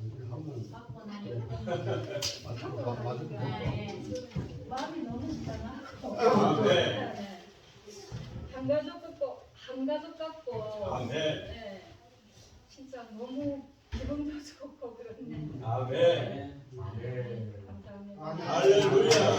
받고 나니까 마- 마음이 너무. 네. 한 가족 같고 한 가족 같고 아멘. 네. 진짜 너무 기분도 좋고 그렇네. 아멘. 감사합니다. 할렐루야.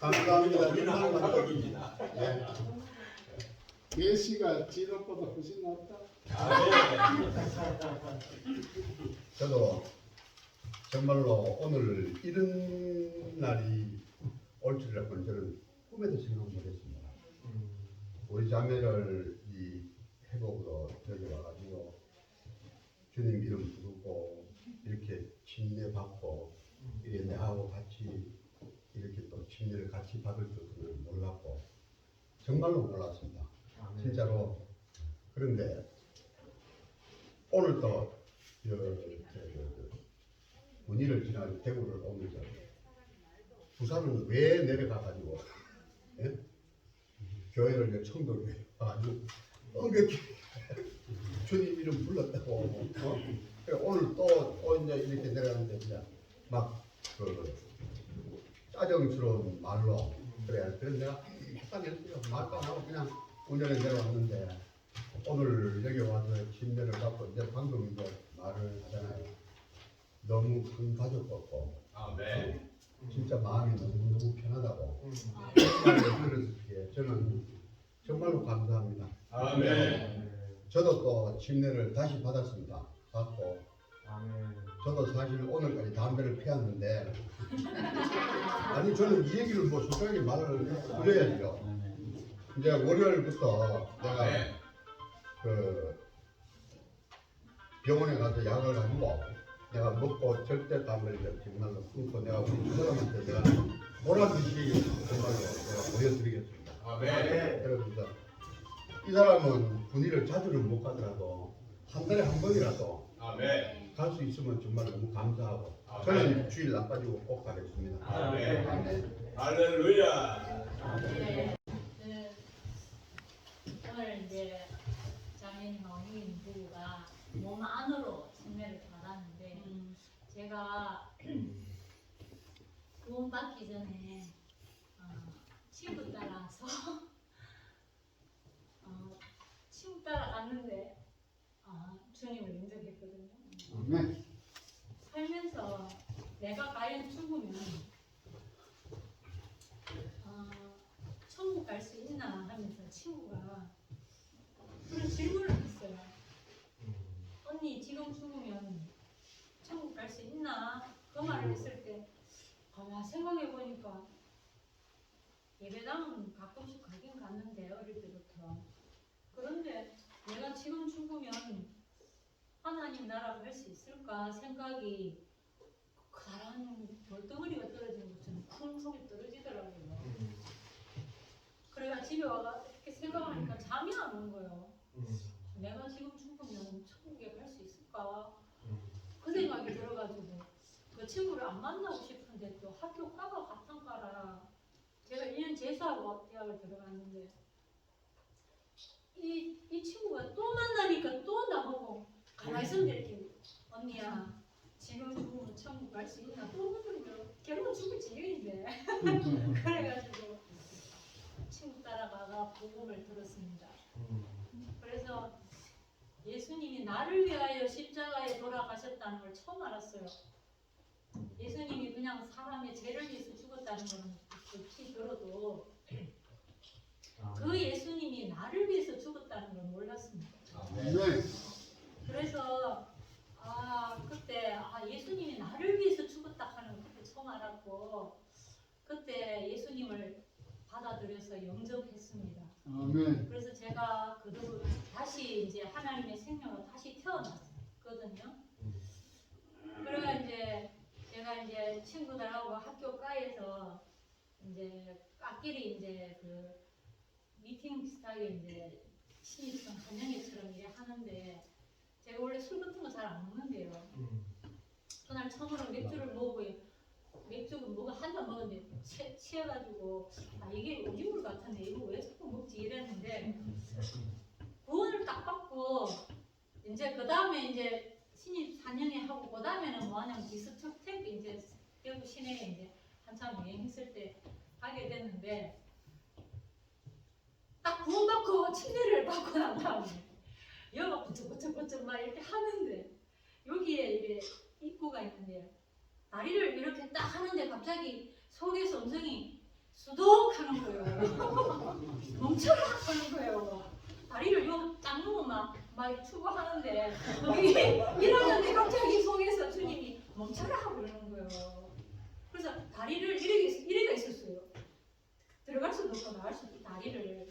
감사합니다. 우리는 한 가족입니다. 네. 예시가 진업보다 훨씬 낫다. 아멘. 저도 정말로 오늘 이런 날이 올 줄이라고는 저는 꿈에도 생각 못했습니다. 우리 자매를 이 회복으로 여기 와가지고 주님 이름 부르고 이렇게 침례 받고 이래 내하고 같이 이렇게 또 침례를 같이 받을 줄은 몰랐고 정말로 몰랐습니다. 진짜로 그런데 오늘 또 저, 저, 저, 저, 문의를 지나 대구를 오면서 부산은 왜 내려가가지고 예? 교회를 이제 청도교회 와가지고 어렵게 주님 이름 불렀다고 어? 오늘 또, 또 이제 이렇게 내려가는데 그냥 막그 짜증스러운 말로 그래 그래서 내가 약간 했어요 말도 안 하고 그냥 운전에 내려왔는데 오늘 여기 와서 침례를 받고 이제 방금 이제 말을 하잖아요. 너무 큰 가족 같고 아멘. 진짜 마음이 너무 너무 편하다고. 말을 들었을 때 저는 정말로 감사합니다. 아멘. 저도 또 침례를 다시 받았습니다. 받고. 저도 사실 오늘까지 담배를 피웠는데. 아니 저는 이 얘기를 뭐 솔직하게 말을 드려야죠 이제 월요일부터 내가 아멘. 그 병원에 가서 약을 가지고 내가 먹고 절대 담배를 정말로 끊고 내가 우리 두 사람한테 내가 보라듯이 정말로 내가 보여드리겠습니다. 아멘. 그래서 이 사람은 군의를 자주는 못 가더라도 한 달에 한 번이라도 아멘. 갈 수 있으면 정말 너무 감사하고 아멘. 저는 주일 안 빠지고 꼭 가겠습니다. 아멘. 아멘. 할렐루야. 네. 그, 오늘 이제 자매님 어머님 부부가 몸 안으로 침례를 받았는데 제가 구원 받기 전에 어, 친구 따라서 어, 친구 따라갔는데 어, 주님을 인정했거든요. 아멘. 살면서 내가 과연 죽으면 어, 천국 갈 수 있나 하면서 친구가 질문을 했어요. 언니 지금 죽으면 천국 갈 수 있나? 그 말을 했을 때 가만 생각해 보니까 예배당은 가끔씩 가긴 갔는데 어릴 때부터 그런데 내가 지금 죽으면 하나님 나라 갈 수 있을까 생각이 그다란 돌덩어리가 떨어지는 것처럼 쿵 소리 떨어지더라고요. 그래가 집에 와가 이렇게 생각하니까 잠이 안 오는 거예요. 내가 지금 죽으면 천국에 갈수 있을까? 그 생각이 들어가지고 그 친구를 안 만나고 싶은데 또 학교 과가 같은 과라 제가 1년 재수하고 대학을 들어갔는데 이, 이 친구가 또 만나니까 또 나보고 가만히 있었는데 이렇게 언니야 지금 죽으면 천국 갈 수 있나? 또 묻으면 결국 죽을 지경인데 그래가지고 친구 따라가가 복음을 들었습니다. 그래서 예수님이 나를 위하여 십자가에 돌아가셨다는 걸 처음 알았어요. 예수님이 그냥 사람의 죄를 위해서 죽었다는 거는 깊이 들어도 그 예수님이 나를 위해서 죽었다는 걸 몰랐습니다. 아멘. 아멘. 그래서 아 그때 아 예수님이 나를 위해서 죽었다 하는 걸 그때 처음 알았고 그때 예수님을 받아들여서 영접했습니다. 아멘. 그래서 제가 그대로 다시 이제 하나님의 생명으로 다시 태어났거든요. 그래가 이제 제가 이제 친구들하고 학교 과에서 이제 과끼리 이제 그 미팅 비슷하게 이제 신입생 환영회처럼 이래 하는데 제가 원래 술 같은 거 잘 안 먹는데요. 그날 처음으로 맥주를 먹고 맥주 뭐가 한 잔 먹었는데 취, 취해가지고 아 이게 오징어 같은데 이거 왜 자꾸 먹지? 이랬는데 구원을 딱 받고 이제 그 다음에 이제 신입 4년에 하고 그 다음에는 뭐하냐면 캠프 이제 대구 시내에 이제 한참 유행했을 때 하게 됐는데 딱 구원받고 침대를 받고 난 다음에 여가 부쩍부쩍부쩍 막 이렇게 하는데 여기에 이게 입구가 있는데 다리를 이렇게 딱 하는데 갑자기 속에서 음성이 수독 하는 거예요. 멈춰라 하는 거예요. 다리를 요딱 놓고 막, 막 추구하는데 이러는데 갑자기 속에서 주님이 멈춰라 하고 그러는 거예요. 그래서 다리를 이렇게, 있- 이렇게 있었어요. 들어갈 수도 없고 나갈 수도 없고 다리를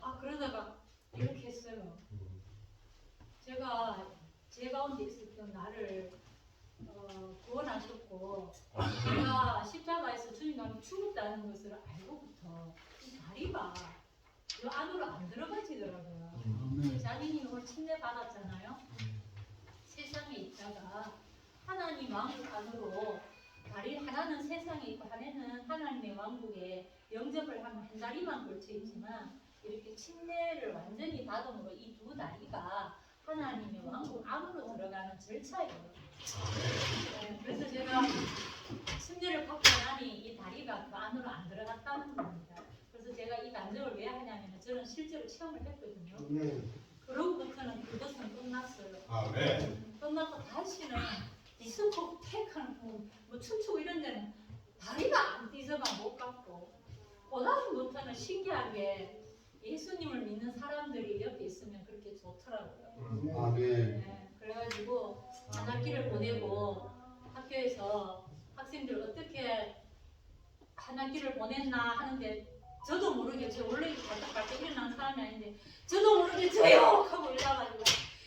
아 그러다가 이렇게 했어요. 제가 제 가운데 있었던 나를 어, 구원하셨고 내가 십자가에서 주님 앞에 죽었다는 것을 알고부터 이 다리가 이 안으로 안 들어가지더라고요. 자기님 오늘 침례 받았잖아요. 세상에 있다가 하나님 왕국 안으로 다리 하나는 세상에 있고 하나는 하나님의 왕국에 영접을 하면 한 다리만 걸쳐 있지만 이렇게 침례를 완전히 받은 거이 두 다리가 하나님의 왕국 안으로 들어가는 절차예요. 네, 그래서 제가 침례를 받고 나니 이 다리가 그 안으로 안 들어갔다는 겁니다. 그래서 제가 이 간증을 왜 하냐면 저는 실제로 체험을 했거든요. 그로부터는 그것은 끝났어요. 아멘. 끝나고 다시는 디스코테크는 뭐, 뭐 춤추고 이런 데는 다리가 안 띠져가 못 갔고 그다음부터는 신기하게 예수님을 믿는 사람들이 옆에 있으면 그렇게 좋더라고요. 아멘. 네, 그래가지고 한 학기를 보내고 학교에서 학생들 어떻게 한 학기를 보냈나 하는데 저도 모르게 저 원래 발딱발딱 일어나는 사람이 아닌데 저도 모르게 저요! 하고 일어나가지고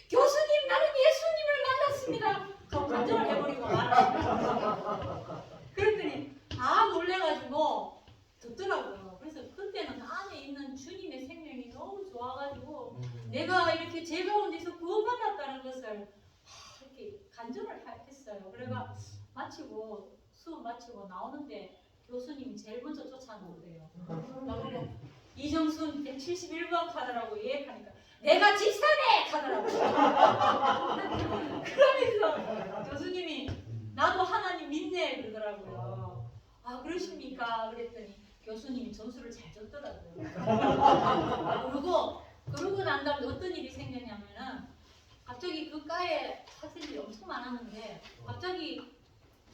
교수님 나는 예수님을 만났습니다! 하고 간증을 해버리고 말았어요 그랬더니 다 놀래가지고 듣더라고요 그래서 그때는 안에 있는 주님의 생명이 너무 좋아가지고 내가 이렇게 제 가운데서 구원받았다는 것을 하, 이렇게 간증을 하- 했어요. 그래가 마치고 수업 마치고 나오는데 교수님이 제일 먼저 쫓아나오대요. 나보고 이정순 171번 카드라고 예약하니까 내가 지사네 카드라고. 그러면서 교수님이 나도 하나님 믿네 그러더라고요. 아 그러십니까? 그랬더니 교수님이 점수를 잘 줬더라고요. 그리고 그러고 난 다음에 어떤 일이 생겼냐면은 갑자기 그 과에 학생들이 엄청 많았는데 갑자기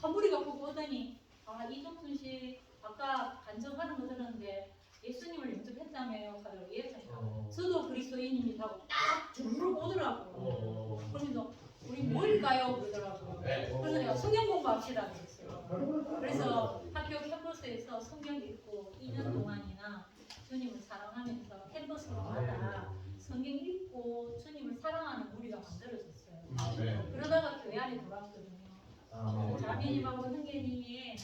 한 무리가 보고 오더니 아 이종순 씨 아까 간증하는 거 들었는데 예수님을 영접했다며요. 하더라고 예약하니까 저도 그리스도인입니다 하고 딱 주르륵 오더라고. 그러면서 우리 뭐일까요? 그러더라고요 네. 그래서 내가 성경 공부합시다 그랬어요. 그래서 학교 캠퍼스에서 성경 읽고 2년 동안이나 주님을 사랑하면서 캠퍼스마다 성경 읽고 주님을 사랑하는 무리가 만들어졌어요. 아멘. 그러다가 교회 안에 들어왔거든요. 자매님하고 형제님이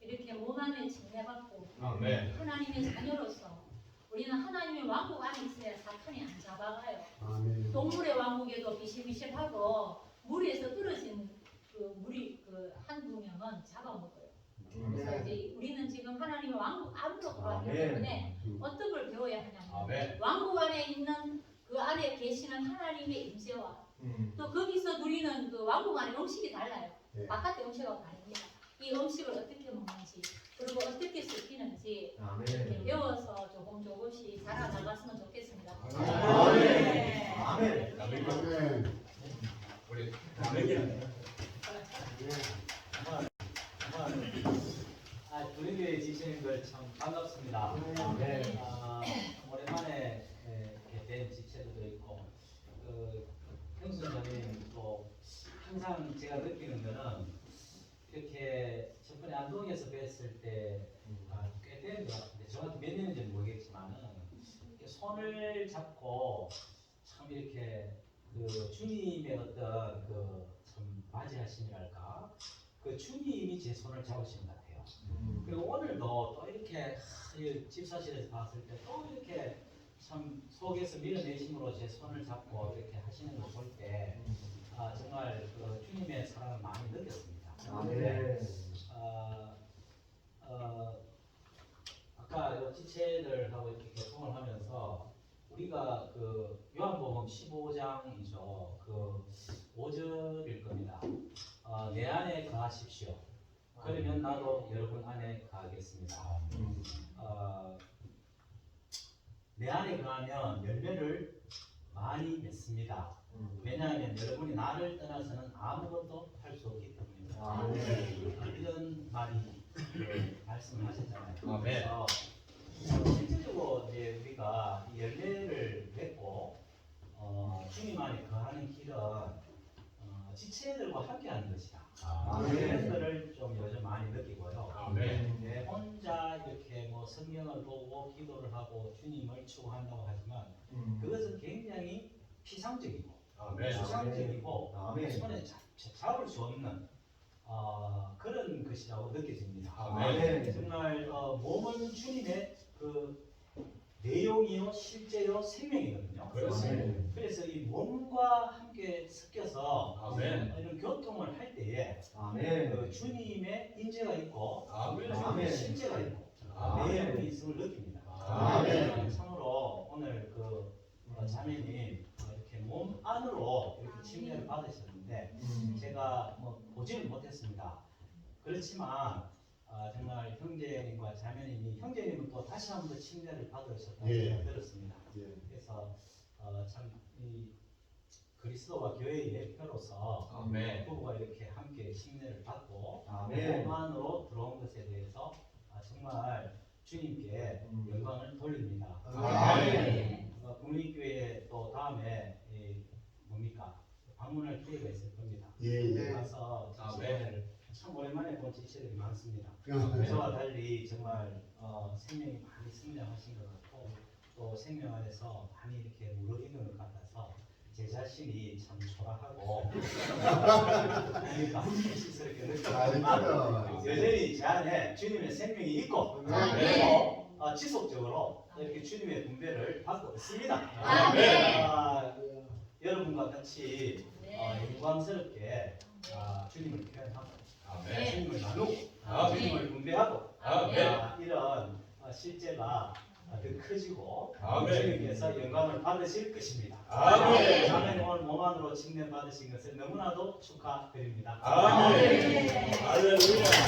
이렇게 몸 안에 침례받고 아멘. 하나님의 자녀로서 우리는 하나님의 왕국 안에 있어야 사탄이 안 잡아가요. 아멘. 동물의 왕국에도 비실비실하고 무리에서 떨어진 그 무리 그 한두 명은 잡아먹어요. 그래서 이제 우리는 지금 하나님의 왕국 안으로 들어왔기 아멘. 때문에 어떤 걸 배워야 하냐면 아멘. 왕국 안에 있는 그 안에 계시는 하나님의 임재와 또 거기서 누리는 그 왕국 안의 음식이 달라요. 네. 바깥의 음식하고 다릅니다. 이 음식을 어떻게 먹는지 그리고 어떻게 섞이는지 이렇게 배워서 조금 조금씩 자라나갔으면 좋겠습니다. 아멘. 네. 아멘. 아멘. 우리 아멘이네. 아, 우리 교회 지시는 걸 참 반갑습니다. 네. 아, 오랜만에 에, 이렇게 된 지체도 있고, 그 형수 전님 또 항상 제가 느끼는 안동에서 뵀을 때 아, 꽤된것 같은데 정확히 몇 년인지 는 모르겠지만은 손을 잡고 참 이렇게 그 주님의 어떤 그참 맞이하심이랄까 그 주님이 제 손을 잡으신 것 같아요. 그리고 오늘도 또 이렇게 하, 집사실에서 봤을 때 또 이렇게 참 속에서 밀어내심으로 제 손을 잡고 이렇게 하시는 걸 볼때 아, 정말 그 주님의 사랑을 많이 느꼈습니다. 네. 아, 어, 요 지체들하고 이렇게 교통을 하면서 우리가 그 요한복음 15장이죠. 그 5절일 겁니다. 어, 내 안에 거하십시오. 그러면 나도 여러분 안에 거하겠습니다. 어, 내 안에 거하면 열매를 많이 맺습니다. 왜냐하면 여러분이 나를 떠나서는 아무것도 할 수 없기 때문입니다. 아, 네. 이런 말이 말씀하셨잖아요. 아멘. 그래서 어, 실질적으로 이제 우리가 이 열매를 맺고 어, 주님 안에 거하는 길은 어, 지체들과 함께하는 것이다. 아멘. 이런 것을 좀 요즘 많이 느끼고요. 아멘. 네, 혼자 이렇게 뭐 성경을 보고 기도를 하고 주님을 추구한다고 하지만 그것은 굉장히 피상적이고 아멘. 추상적이고 아멘. 손에 잡, 잡을 수 없는 어, 그런 것이라고 느껴집니다. 아멘. 정말 어, 몸은 주님의 그 내용이요 실제요 생명이거든요. 그렇습니다. 그래서 이 몸과 함께 섞여서 아멘. 이런 교통을 할 때에 아멘. 그 주님의 인재가 있고 아멘. 주님의 실제가 있고 아멘. 내용이 있음을 느낍니다. 아멘. 참으로 오늘 그 어, 자매님 어, 이렇게 몸 안으로 이렇게 침례를 받으셨는데 제가 뭐 보지는 못했습니다. 그렇지만 어, 정말 형제님과 자매님이 형제님은 또 다시 한 번 더 침례를 받으셨다고 예. 들었습니다. 예. 그래서 어, 참이 그리스도와 교회의 대표로서 아멘. 부부가 이렇게 함께 침례를 받고 아멘. 몸 안으로 들어온 것에 대해서 아, 정말 주님께 음. 영광을 돌립니다. 아멘. 어, 국립교회 또 다음에 이 뭡니까 방문할 기회가 있을 겁니다. 예, 예. 가서 아멘. 본 지체들이 많습니다. 아, 저와 달리 정말 어, 생명이 많이 성장하신 것 같고 또 생명 안에서 많이 이렇게 무르익은 것 같아서 제 자신이 참 초라하고 그러니까 시스럽게 느꼈지만 아이고야. 여전히 제 안에 주님의 생명이 있고 아멘. 또 어, 지속적으로 이렇게 주님의 분배를 받고 있습니다. 아멘. 아, 여러분과 같이 네. 어, 영광스럽게 아, 주님을 표현하고 아멘. 주님을 나누고 아멘. 주님을 분배하고 아멘. 아, 이런 어, 실제가 더 커지고 아멘. 주님께서 영광을 받으실 것입니다. 아멘. 아멘. 오늘 몸 안으로 칭찬 받으신 것을 너무나도 축하드립니다. 아멘. 할렐루야.